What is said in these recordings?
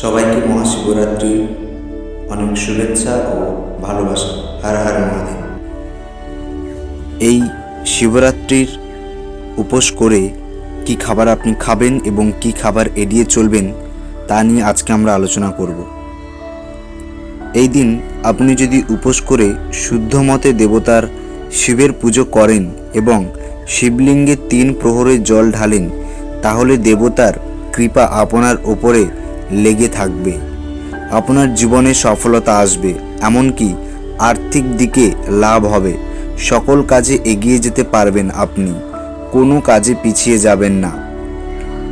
সবাইকে মহাশিবরাত্রির অনেক শুভেচ্ছা ও ভালোবাসা। হার হার মহাদেব। এই শিবরাত্রির উপোস করে কি খাবার আপনি খাবেন এবং কি খাবার এড়িয়ে চলবেন, তা নিয়ে আজকে আমরা আলোচনা করব। এই দিন আপনি যদি উপোস করে শুদ্ধ মতে দেবতার শিবের পুজো করেন এবং শিবলিঙ্গে তিন প্রহরে জল ঢালেন, তাহলে দেবতার কৃপা আপনার ওপরে লেগে থাকবে। আপনার জীবনে সফলতা আসবে, এমনকি আর্থিক দিকে লাভ হবে। সকল কাজে এগিয়ে যেতে পারবেন আপনি, কোনো কাজে পিছিয়ে যাবেন না।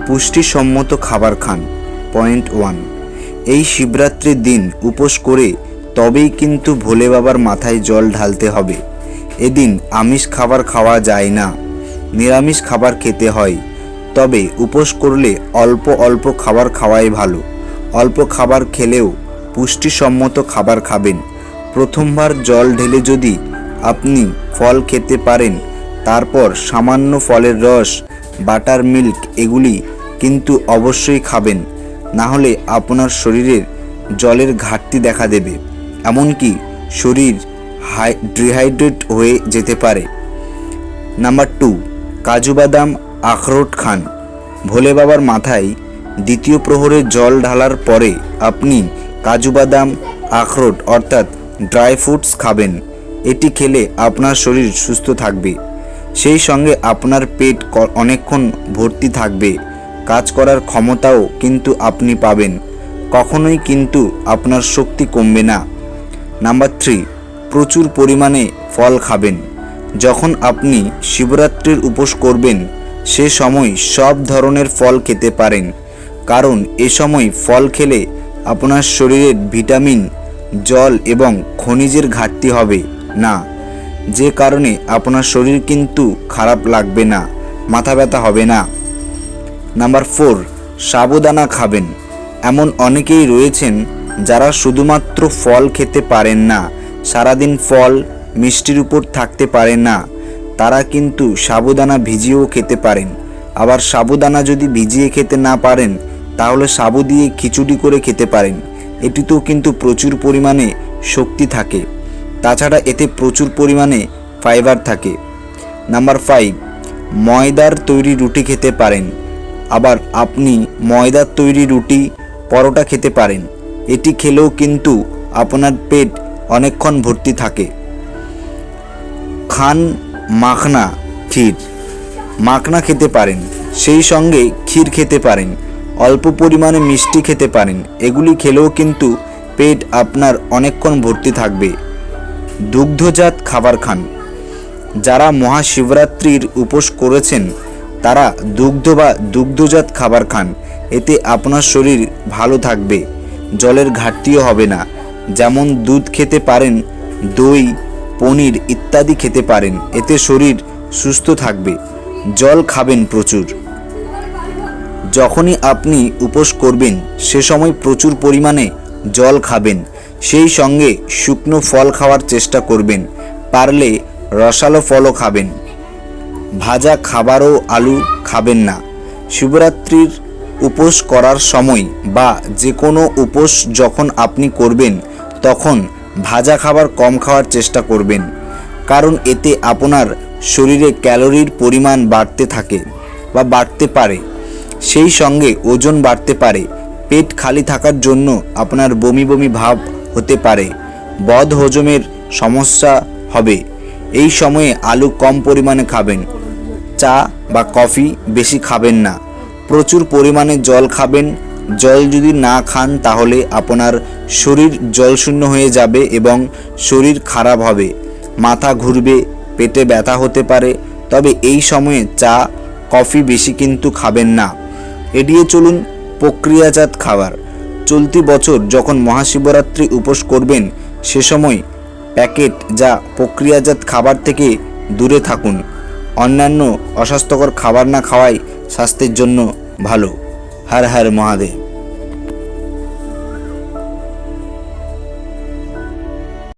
পুষ্টিসম্মত খাবার খান, পয়েন্ট ওয়ান। এই শিবরাত্রির দিন উপোস করে তবেই কিন্তু ভোলে বাবার মাথায় জল ঢালতে হবে। এদিন আমিষ খাবার খাওয়া যায় না, নিরামিষ খাবার খেতে হয়। তবে উপোস করলে অল্প অল্প খাবার খাওয়াই ভালো। অল্প খাবার খেলেও পুষ্টিসম্মত খাবার খাবেন। প্রথমবার জল ঢেলে যদি আপনি ফল খেতে পারেন, তারপর সামান্য ফলের রস, বাটার মিল্ক এগুলি কিন্তু অবশ্যই খাবেন। না হলে আপনার শরীরের জলের ঘাটতি দেখা দেবে। এমনকি শরীর হাই ডিহাইড্রেট হয়ে যেতে পারে। নাম্বার টু, কাজু বাদাম আখরোট খান। ভোলে বাবার মাথায় দ্বিতীয় প্রহরে জল ঢালার পরে আপনি কাজু বাদাম, আখরোট অর্থাৎ ড্রাই ফ্রুটস খাবেন। এটি খেলে আপনার শরীর সুস্থ থাকবে। সেই সঙ্গে আপনার পেট অনেকক্ষণ ভর্তি থাকবে। কাজ করার ক্ষমতাও কিন্তু আপনি পাবেন। কখনোই কিন্তু আপনার শক্তি কমবে না। নাম্বার থ্রি, প্রচুর পরিমাণে ফল খাবেন। যখন আপনি শিবরাত্রির উপোস করবেন, সে সময় সব ধরনের ফল খেতে পারেন। কারণ এ সময় ফল খেলে আপনার শরীরের ভিটামিন, জল এবং খনিজের ঘাটতি হবে। না, যে কারণে আপনার শরীর কিন্তু খারাপ লাগবে না, মাথা ব্যথা হবে না। নাম্বার ফোর, সাবুদানা খাবেন। এমন অনেকেই রয়েছেন যারা শুধুমাত্র ফল খেতে পারেন না, সারাদিন ফল মিষ্টির উপর থাকতে পারেন না। তারা কিন্তু সাবুদানা ভিজিয়েও খেতে পারেন। আবার সাবুদানা যদি ভিজিয়ে খেতে না পারেন তাহলে সাবু দিয়ে খিচুড়ি করে খেতে পারেন। এটিতেও কিন্তু প্রচুর পরিমাণে শক্তি থাকে। তাছাড়া এতে প্রচুর পরিমাণে ফাইবার থাকে। নাম্বার ফাইভ ময়দার তৈরি রুটি খেতে পারেন। আবার আপনি ময়দার তৈরি রুটি, পরোটা খেতে পারেন। এটি খেলেও কিন্তু আপনার পেট অনেকক্ষণ ভর্তি থাকে। খান মাখনা ক্ষীর। মাখনা খেতে পারেন। সেই সঙ্গে ক্ষীর খেতে পারেন। অল্প পরিমাণে মিষ্টি খেতে পারেন। এগুলি খেলেও কিন্তু পেট আপনার অনেকক্ষণ ভর্তি থাকবে। দুগ্ধজাত খাবার খান। যারা মহাশিবরাত্রির উপোস করেছেন, তারা দুগ্ধ বা দুগ্ধজাত খাবার খান। এতে আপনার শরীর ভালো থাকবে। জলের ঘাটতিও হবে না। যেমন দুধ খেতে পারেন, দই, পনির ইত্যাদি খেতে পারেন। এতে শরীর সুস্থ থাকবে। জল খাবেন প্রচুর। যখনই আপনি উপোস করবেন, সে সময় প্রচুর পরিমাণে জল খাবেন। সেই সঙ্গে শুকনো ফল খাওয়ার চেষ্টা করবেন, পারলে রসালো ফলও খাবেন। ভাজা খাবারও আলু খাবেন না। শিবরাত্রির উপোস করার সময় বা যে কোনো উপোস যখন আপনি করবেন, তখন ভাজা খাবার কম খাওয়ার চেষ্টা করবেন, কারণ এতে আপনার শরীরে ক্যালোরির পরিমাণ বাড়তে থাকে বা বাড়তে পারে। সেই সঙ্গে ওজন বাড়তে পারে। পেট খালি থাকার জন্য আপনার বমি বমি ভাব হতে পারে। বদ হজমের সমস্যা হবে। এই সময়ে আলু কম পরিমাণে খাবেন। চা বা কফি বেশি খাবেন না। প্রচুর পরিমাণে জল খাবেন। জল যদি না খান তাহলে আপনার শরীর জলশূন্য হয়ে যাবে এবং শরীর খারাপ হবে। মাথা ঘুরবে, পেটে ব্যথা হতে পারে। তবে এই সময়ে চা, কফি বেশি কিন্তু খাবেন না। এড়িয়ে চলুন প্রক্রিয়াজাত খাবার। চলতি বছর যখন মহাশিবরাত্রি উপোস করবেন, সে সময় প্যাকেট যা প্রক্রিয়াজাত খাবার থেকে দূরে থাকুন। অন্যান্য অস্বাস্থ্যকর খাবার না খাওয়াই স্বাস্থ্যের জন্য ভালো। হর হর মহাদেব।